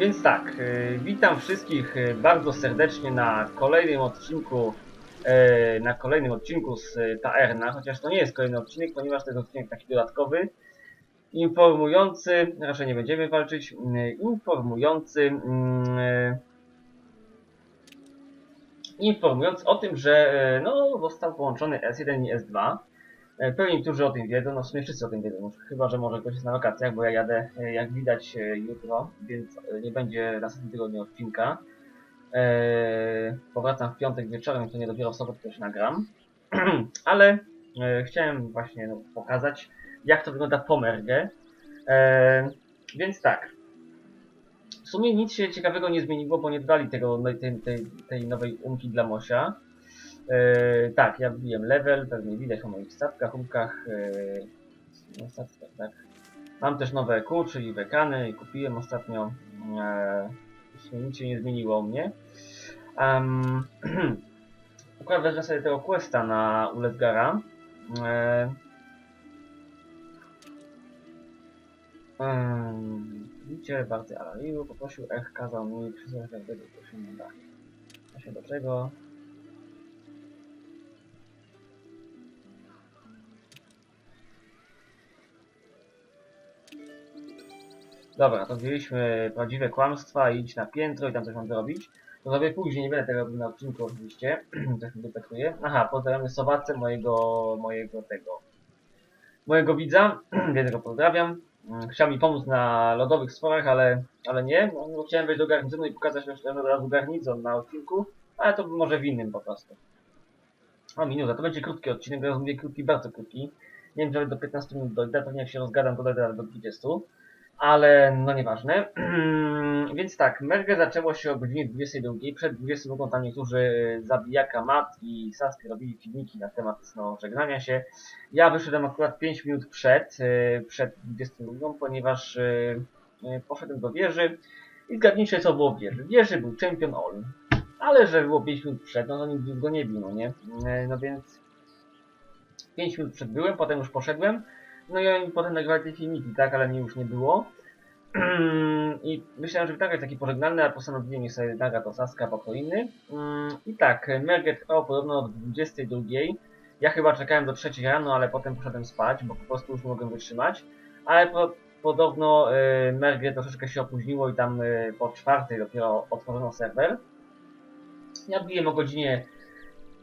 Więc tak, y, witam wszystkich y, bardzo serdecznie na kolejnym odcinku y, na kolejnym odcinku z Taerna, chociaż to nie jest kolejny odcinek, ponieważ to jest odcinek taki dodatkowy, informujący, raczej nie będziemy walczyć, y, informujący y, informujący o tym, że no, został połączony S1 i S2. E, Pewnie niektórzy o tym wiedzą, no w sumie wszyscy o tym wiedzą, chyba że może ktoś jest na wakacjach, bo ja jadę e, jak widać e, jutro, więc nie będzie w następnym tygodniu odcinka. Eee, powracam w piątek wieczorem, to nie dopiero w sobotę też nagram. Ale e, chciałem właśnie no, pokazać, jak to wygląda po merge. E, więc tak. W sumie nic się ciekawego nie zmieniło, bo nie dodali tego, tej, tej, tej nowej umki dla Mosia. E, tak, ja wbiłem level, pewnie widać po moich statkach, umkach. E, no, tak. Mam też nowe EQ, czyli wekany i kupiłem ostatnio. Sumie nic się nie zmieniło u mnie. Um, wezmę sobie tego questa na Ulesgara. E, um, widzicie, bardzo Alariu poprosił Ech, kazał mi przysłać każdego proszenia da. A się do czego? Dobra, to wzięliśmy prawdziwe kłamstwa, idź na piętro i tam coś mam zrobić. To zrobię później, nie będę tego robił na odcinku oczywiście, też mi dopetruję. Aha, pozdrawiamy Sowacę, mojego, mojego tego, mojego widza, więc go pozdrawiam. Mm, Chciał mi pomóc na lodowych sporach, ale, ale nie. No, chciałem wejść do garnizonu i pokazać że od razu garnizon na odcinku, ale to może w innym po prostu. O, minuta, to będzie krótki odcinek, teraz mówię krótki, bardzo krótki. Nie wiem, czy do 15 minut dojdę, pewnie jak się rozgadam, to dojdę do 20 ale no nieważne. Więc tak, merge zaczęło się o godzinie 22. Przed 22 tam niektórzy zabijaka Mat i Sasuke robili filmiki na temat no, żegnania się. Ja wyszedłem akurat 5 minut przed, y, przed 22, ponieważ y, y, poszedłem do wieży i zgadnijcie co było w wieży. Wieży był Champion All. Ale że było 5 minut przed, no to nikt go nie bił, no nie? No więc 5 minut przed byłem, potem już poszedłem. No i oni potem nagrywali te filmiki, tak, ale mnie już nie było. I myślałem, że nagrać taki pożegnalny, ale postanowiłem nie sobie nagra to Saska, bo to inny. Mm, I tak, Merge trwało podobno od 22. Ja chyba czekałem do 3 rano, ale potem poszedłem spać, bo po prostu już nie mogłem wytrzymać. Ale po, podobno y, Merge troszeczkę się opóźniło i tam y, po czwartej dopiero otworzono serwer. Ja biłem o godzinie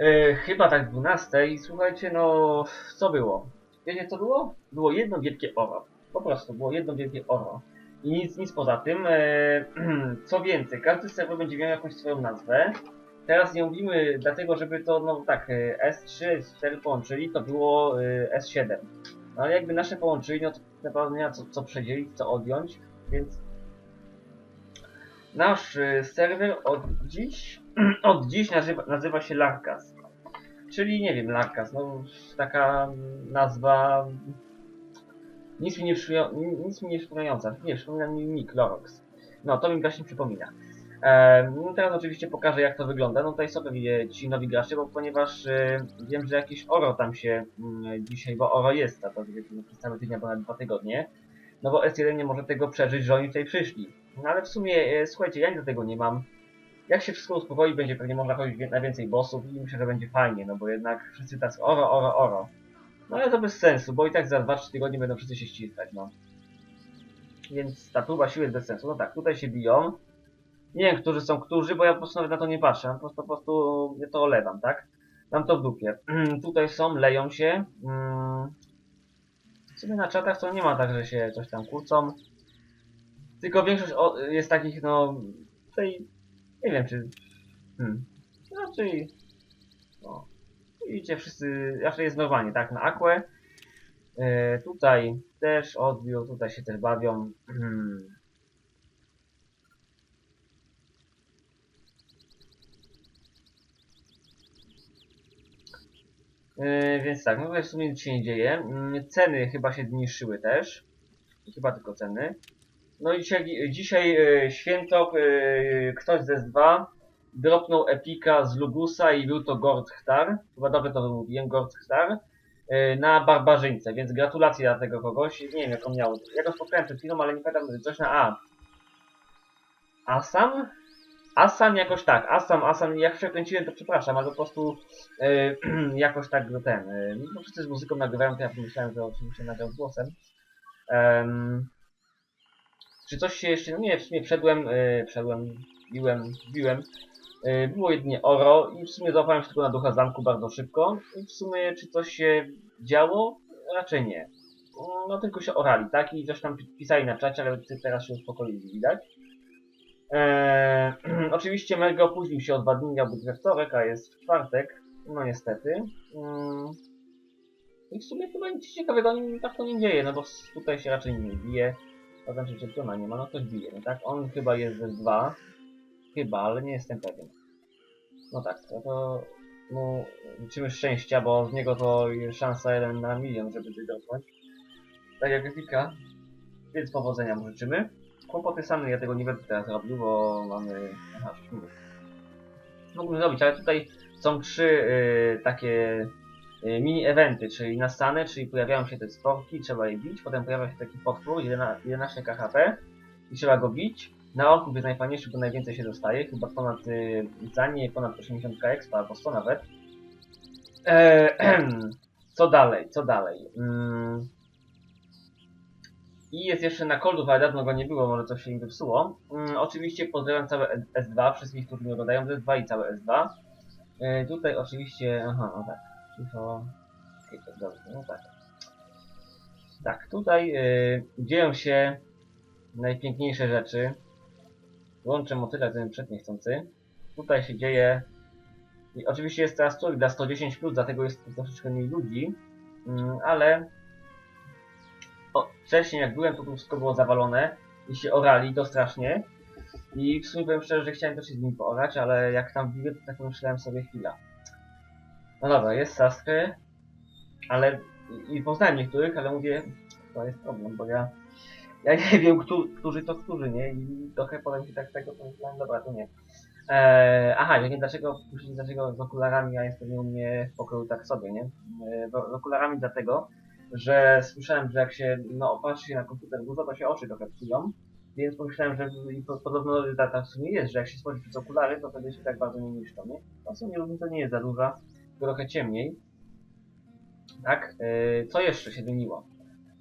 y, chyba tak 12 i słuchajcie, no co było? Wiecie co było? Było jedno wielkie oro. Po prostu było jedno wielkie oro. I nic, nic poza tym. E, co więcej, każdy serwer będzie miał jakąś swoją nazwę. Teraz nie mówimy dlatego, żeby to, no tak, e, S3, S4 połączyli, to było e, S7. No ale jakby nasze połączyli, no to naprawdę nie ma co, co przedzielić, co odjąć, więc nasz e, serwer od dziś, od dziś nazywa, nazywa się Larkas. Czyli nie wiem, Larkas, no taka nazwa nic mi nie, nic mi nie przypominająca. Nie, przypomina mi Nick Lorox. No, to mi właśnie przypomina. E, teraz oczywiście pokażę jak to wygląda. No tutaj są pewnie ci nowi gracze, bo ponieważ e, wiem, że jakieś oro tam się mm, dzisiaj, bo oro jest, a to wiecie, przez cały tydzień ponad dwa tygodnie. No bo S1 nie może tego przeżyć, że oni tutaj przyszli. No ale w sumie, e, słuchajcie, ja nic do tego nie mam. Jak się wszystko uspokoi, będzie pewnie można chodzić wie- na więcej bossów i myślę, że będzie fajnie, no bo jednak wszyscy tak oro, oro, oro. No ale to bez sensu, bo i tak za 2-3 tygodnie będą wszyscy się ściskać, no. Więc ta próba siły jest bez sensu. No tak, tutaj się biją. Nie wiem, którzy są którzy, bo ja po prostu nawet na to nie patrzę. Po prostu, po prostu ja to olewam, tak? Mam to w dupie. tutaj są, leją się. Mm. W sumie na czatach to nie ma tak, że się coś tam kłócą. Tylko większość jest takich, no... Tej... Nie wiem, czy... Hmm. Raczej... No, Widzicie, wszyscy, raczej jest normalnie, tak, na Aquę. E, tutaj też odbiór, tutaj się też bawią. Hmm. E, więc tak, no w sumie nic się nie dzieje. Mm, Ceny chyba się zmniejszyły też. Chyba tylko ceny. No i dzisiaj, dzisiaj e, święto, e, ktoś ze S2 dropnął Epika z Lugusa i był to Gord Chtar. Chyba dobrze to wymówiłem, Gord Chtar. yy, Na barbarzyńce, więc gratulacje dla tego kogoś. Nie wiem jak on miał. Ja go spotkałem przed chwilą, ale nie pamiętam coś na A. Asam? Asam jakoś tak, Asam, Asam, jak przekręciłem to przepraszam, ale po prostu e, jakoś tak ten, e, no wszyscy z muzyką nagrywają, to ja pomyślałem, że oczywiście nagrał głosem. Em, czy coś się jeszcze, no nie, w sumie wszedłem, e, wszedłem, biłem, biłem, e, było jedynie oro i w sumie załapałem się tylko na ducha zamku bardzo szybko i w sumie czy coś się działo? Raczej nie. No tylko się orali, tak? I coś tam pisali na czacie, ale teraz się uspokoili, widać. Eee, oczywiście Mergo opóźnił się o dwa dni, miał we wtorek, a jest w czwartek. No niestety. Mm. I w sumie chyba nic ciekawego nim tak to nie dzieje, no bo tutaj się raczej nie bije. To znaczy, że Piona nie ma, no ktoś bije, no tak? On chyba jest ze dwa. Chyba, ale nie jestem pewien. No tak, no to mu liczymy szczęścia, bo z niego to szansa 1 na milion, żeby wygrać. Tak jak Wika. Więc powodzenia mu życzymy. Kłopoty same, ja tego nie będę teraz robił, bo mamy... Aha, 6 minut. Mógłbym zrobić, ale tutaj są trzy y, takie y, mini-eventy, czyli nastane, czyli pojawiają się te sporki, trzeba je bić, potem pojawia się taki potwór, 11 11 KHP i trzeba go bić. Na orków jest najfajniejszy, bo najwięcej się dostaje, chyba ponad y, za nie ponad 80 expa, albo 100 nawet. Eee, co dalej, co dalej? Mm. I jest jeszcze na Coldów, ale dawno go nie było, może coś się im wypsuło. Mm, oczywiście pozdrawiam całe S2, wszystkich, którzy mnie oglądają z S2 i całe S2. E, tutaj oczywiście, aha, no tak, cicho, to dobrze, no tak. Tak, tutaj e, dzieją się najpiękniejsze rzeczy. Łączę motyla, ten przed niechcący. Tutaj się dzieje, i oczywiście jest teraz trójk dla 110+, plus, dlatego jest troszeczkę mniej ludzi, mm, ale o, wcześniej jak byłem, to tu wszystko było zawalone i się orali to strasznie. I w sumie powiem szczerze, że chciałem też się z nimi poorać, ale jak tam biłem, to tak pomyślałem sobie chwila. No dobra, jest Sastry, ale i poznałem niektórych, ale mówię, to jest problem, bo ja ja nie wiem, któ, którzy to którzy, nie? I trochę potem się tak tego pomyślałem, dobra, to nie. Eee, aha, nie dlaczego, myślicie, dlaczego z okularami ja jestem u mnie w pokoju tak sobie, nie? Eee, z okularami dlatego, że słyszałem, że jak się no, opatrzy się na komputer dużo, to się oczy trochę psują. Więc pomyślałem, że podobno tak w sumie jest, że jak się spojrzy przez okulary, to wtedy się tak bardzo nie niszczą, nie? No w sumie różnica nie jest za duża, trochę ciemniej. Tak, yy, co jeszcze się zmieniło?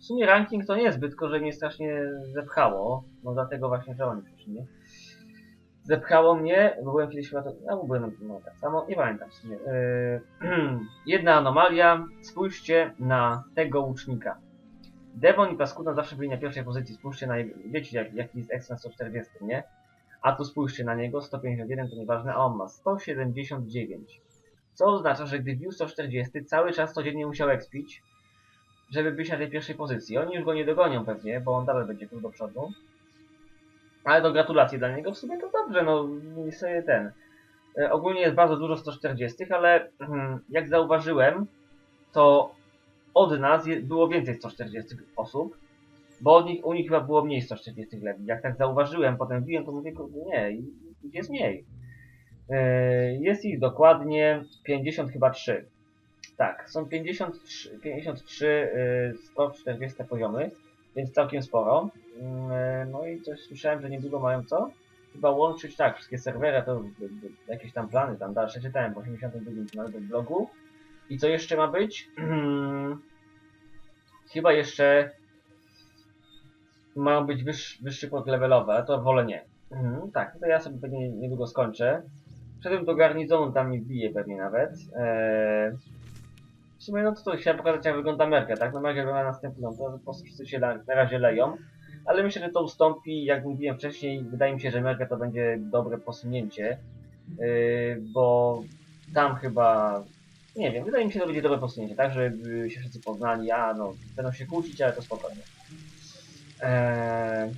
W sumie ranking to nie zbyt, tylko że mnie strasznie zepchało. No dlatego właśnie, że oni nie? Zepchało mnie, bo byłem kiedyś chyba to, no byłem no, tak samo, nie pamiętam w sumie. Yy, jedna anomalia, spójrzcie na tego łucznika. Devon i Paskudna zawsze byli na pierwszej pozycji, spójrzcie na jego, wiecie jak, jaki jest X na 140, nie? A tu spójrzcie na niego, 151 to nieważne, a on ma 179. Co oznacza, że gdy bił 140, cały czas codziennie musiał expić, żeby być na tej pierwszej pozycji. Oni już go nie dogonią pewnie, bo on dalej będzie tu do przodu. Ale to gratulacje dla niego, w sumie to dobrze, no nie sobie ten. E, ogólnie jest bardzo dużo 140, ale mm, jak zauważyłem, to od nas było więcej 140 osób, bo od nich, u nich chyba było mniej 140 lepiej. Jak tak zauważyłem, potem widziałem, to mówię, nie, ich jest mniej. E, jest ich dokładnie 50 chyba 3. Tak, są 53, 53 y, 140 poziomy, więc całkiem sporo. Mm, e, No i coś słyszałem, że niedługo mają co? Chyba łączyć, tak, wszystkie serwery, to y, y, jakieś tam plany, tam dalsze czytałem w 82 nawet w blogu. I co jeszcze ma być? Chyba jeszcze ma być wyższy, wyższy kod levelowy, ale to wolę nie. Mhm, tak, to ja sobie pewnie niedługo skończę. Wszedłem do garnizonu, tam mi bije pewnie nawet. Eee, w sumie no to, to chciałem pokazać jak wygląda Merkę, tak? No Merkę wygląda następująco, że po prostu wszyscy się na, na razie leją. Ale myślę, że to ustąpi, jak mówiłem wcześniej, wydaje mi się, że Merkę to będzie dobre posunięcie. Yy, bo tam chyba... Nie wiem, wydaje mi się, że to będzie dobre posunięcie, tak? Żeby się wszyscy poznali, a no, będą się kłócić, ale to spokojnie. Eee...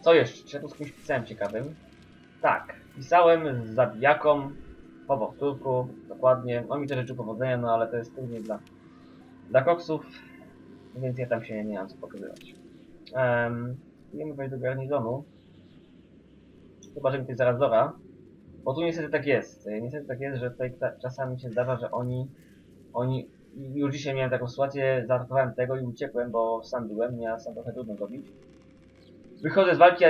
Co jeszcze? Czy ja tu z kimś pisałem ciekawym? Tak, pisałem z zabijaką po powtórku, dokładnie. On mi też życzył powodzenia, no ale to jest później dla, dla koksów, więc ja tam się nie mam co pokazywać. Um, idziemy wejść do garnizonu. Chyba, że mi tutaj zaraz dora. Bo tu niestety tak jest. Niestety tak jest, że tutaj ta, czasami się zdarza, że oni, oni, już dzisiaj miałem taką sytuację, zaatakowałem tego i uciekłem, bo sam byłem, ja sam trochę trudno zrobić. wychodzę z walki, a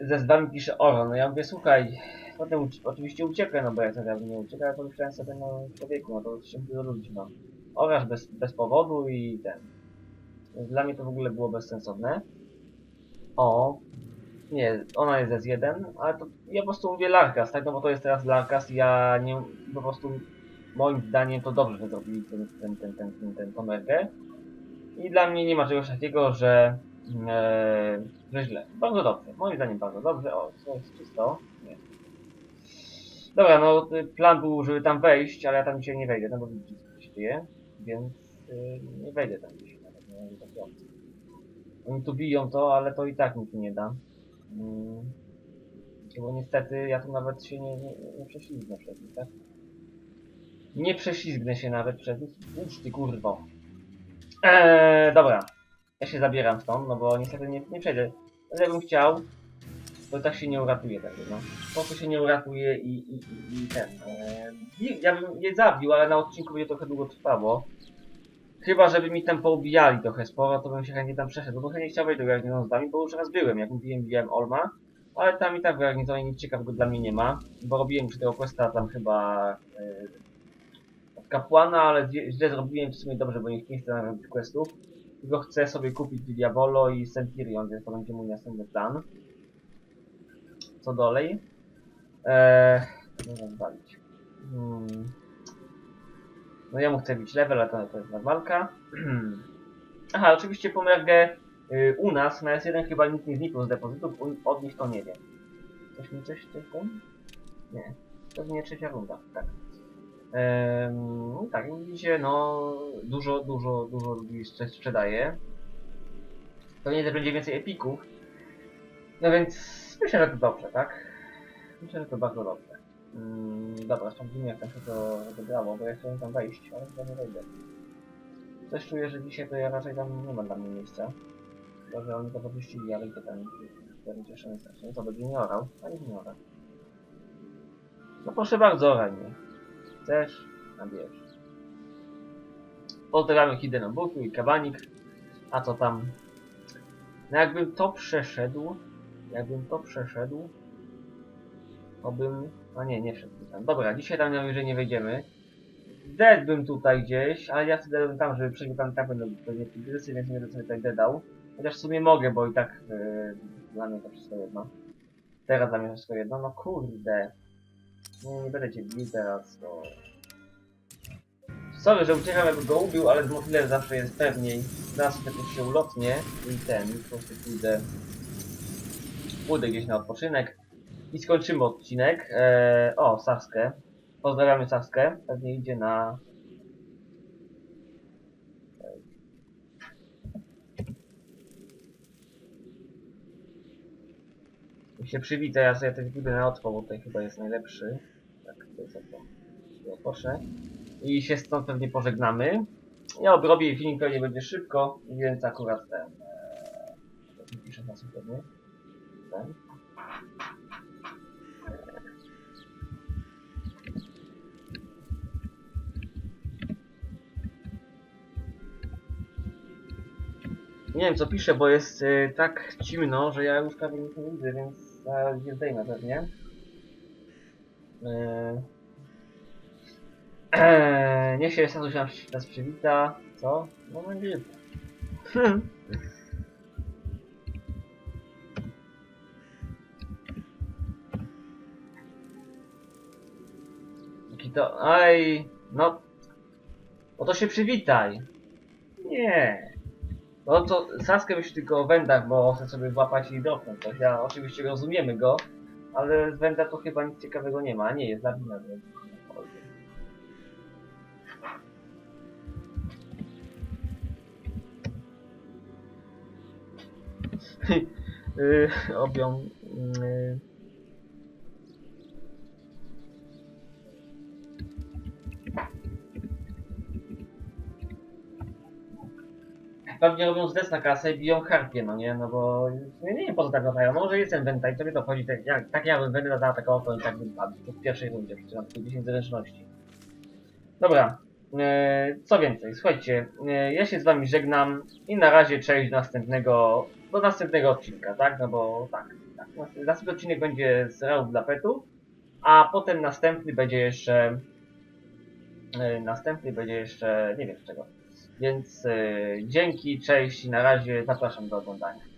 ze z wami pisze Oro. No ja mówię, słuchaj, potem oczywiście uciekłem, no bo jak ja nie uciekłem, ale pomyślałem sobie, no człowieku, no to się dużo ludzi, no. Orasz bez, bez powodu i ten. Więc Dla mnie to w ogóle było bezsensowne. O, nie, ona jest S1, ale to ja po prostu mówię Larkas, tak? No bo to jest teraz Larkas ja nie, po prostu moim zdaniem to dobrze, że zrobili ten, ten, ten, ten, ten, ten. I dla mnie nie ma czegoś takiego, że, e, że źle. Bardzo dobrze, moim zdaniem bardzo dobrze. O, to jest czysto. Nie. Dobra, no y, plan był, żeby tam wejść, ale ja tam dzisiaj nie wejdę, no bo widzicie co się dzieje, więc y, nie wejdę tam dzisiaj nawet, nie mam. Oni tu biją to, ale to i tak nic nie da. Mm. Bo niestety ja tu nawet się nie, nie, nie prześlizgnę przez nich, tak? Nie prześlizgnę się nawet przez nich. Uż ty kurwo. Eee, dobra. Ja się zabieram stąd, no bo niestety nie, nie przejdę. Ale jakbym chciał, i tak się nie uratuje tego, no. Po prostu się nie uratuje i, i, i, i ten. Eee, ja bym je zabił, ale na odcinku będzie trochę długo trwało. Chyba, żeby mi tam poubijali trochę sporo, to bym się chętnie tam przeszedł, bo chętnie chciałbym do garnizonu z wami, bo już raz byłem, jak mówiłem, widziałem Olma, ale tam i tak w garnizonie nic ciekawego dla mnie nie ma, bo robiłem przy tego questa tam chyba od kapłana, ale źle zrobiłem w sumie dobrze, bo nie, nie chcę robić questów, tylko chcę sobie kupić Diabolo i Centurion, więc to będzie mój następny plan. Co dalej? Eee? Hmm. No ja mu chcę bić level, ale to, to jest walka. Aha, oczywiście pomergę y, u nas na S1 chyba nikt nie zniknął z depozytów, od nich to nie wiem. Coś mi coś coś tam? Nie. To nie trzecia runda, tak. Ehm, no tak, widzicie, no dużo, dużo, dużo ludzi sprze- sprzedaje. Pewnie też będzie więcej epików. No więc myślę, że to dobrze, tak? Myślę, że to bardzo dobrze. Mm, dobra, sprawdzimy jak tam się to rozegrało, bo ja chciałem tam wejść, ale chyba nie wejdę. Coś czuję, że dzisiaj to ja raczej tam nie ma dla mnie miejsca. Chyba, że oni to wypuścili, ale to tam będzie szansa. No to będzie nie orał, a nie nie ora. No proszę bardzo, oraj. Chcesz? A bierz. Pozdrawiamy Hidenobuku i Kabanik. A co tam? No jakbym to przeszedł, jakbym to przeszedł, to bym... A nie, nie wszedł tam. Dobra, dzisiaj tam najwyżej nie wejdziemy. Deadbym tutaj gdzieś, ale ja wtedy bym tam, żeby przejść, tam tak będą pewnie tygrysy, więc nie będę sobie tutaj dedał. Chociaż w sumie mogę, bo i tak yy, dla mnie to wszystko jedno. Teraz dla mnie wszystko jedno, no kurde. Nie, nie będę cię bił teraz, to... Sorry, że uciekam jakby go ubił, ale z motylem zawsze jest pewniej. Zaraz jakoś się ulotnie i ten, po prostu pójdę... Pójdę gdzieś na odpoczynek. I skończymy odcinek. Eee, o, Saskę. Pozdrawiamy Saskę. Pewnie idzie na... I się przywita, ja sobie też pójdę na otwo, bo tutaj chyba jest najlepszy. Tak, to jest Proszę. I się stąd pewnie pożegnamy. Ja odrobię film pewnie będzie szybko, więc akurat ten... Eee, piszę na pewnie. Ten. Nie wiem co piszę, bo jest y, tak ciemno, że ja już prawie nic nie widzę, więc zaraz je zdejmę pewnie. Yy... Eee, niech się nam nas przywita. Co? No będzie. Hmm. To... Aj, no... No to się przywitaj. Nie. No to Saskę myśli tylko o wędach, bo chce sobie włapać i dropnąć. Ja oczywiście rozumiemy go, ale z węda to chyba nic ciekawego nie ma. Nie, jest lawina. więc- yy, Pewnie robią zdes na kasę i biją harpie, no nie, no bo nie, nie wiem po tak latają, może jest ten wenta i sobie to chodzi, tak, jak, tak ja bym wędę zaatakował, to i tak bym padł, to w pierwszej rundzie, mam tylko 10 zręczności. Dobra, e, co więcej, słuchajcie, e, ja się z wami żegnam i na razie cześć do następnego do następnego odcinka, tak? No bo tak, tak. Następny odcinek będzie z Raub dla Petu, a potem następny będzie jeszcze e, następny będzie jeszcze nie wiem z czego. Więc e, dzięki, cześć i na razie zapraszam do oglądania.